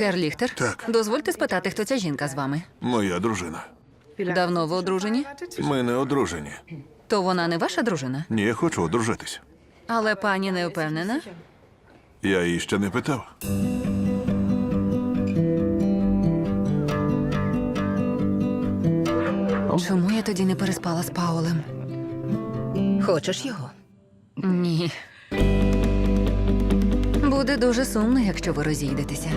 Гер Ліхтер? Так. Дозвольте спитати, хто ця жінка з вами. Моя дружина. Давно ви одружені? Ми не одружені. То вона не ваша дружина? Ні, я хочу одружитись. Але пані не впевнена. Я її ще не питав. Чому я тоді не переспала з Паулем? Хочеш його? Ні. Буде дуже сумно, якщо ви розійдетеся.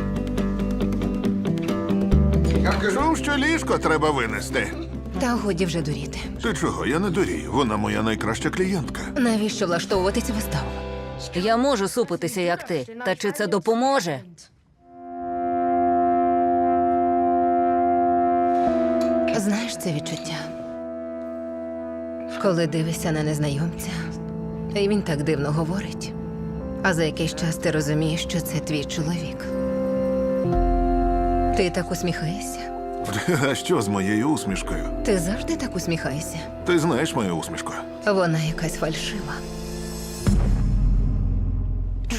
Чув, що ліжко треба винести. Та годі вже дуріти. Ти чого? Я не дурію. Вона моя найкраща клієнтка. Навіщо влаштовувати цю виставу? Я можу супитися, як ти. Та чи це допоможе? Знаєш це відчуття? Коли дивишся на незнайомця, і він так дивно говорить. А за якийсь час ти розумієш, що це твій чоловік. Ти так усміхаєшся? А що з моєю усмішкою? Ти завжди так усміхаєшся. Ти знаєш мою усмішку? Вона якась фальшива.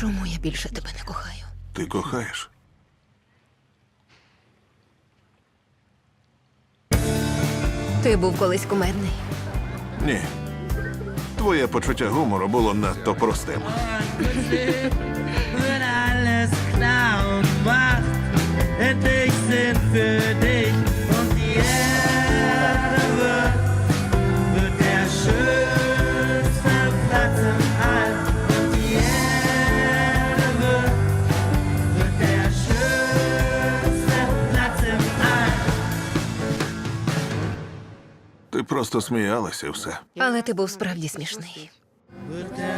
Чому я більше тебе не кохаю? Ти кохаєш. Ти був колись кумедний. Ні. Твоє почуття гумору було надто простим. Sinn für dich. Und die Erde wird, wird der schönste Platz im All. Und die Erde wird, wird der schönste Platz im All. Ти просто сміялася і все. Але ти був справді смішний. Wird der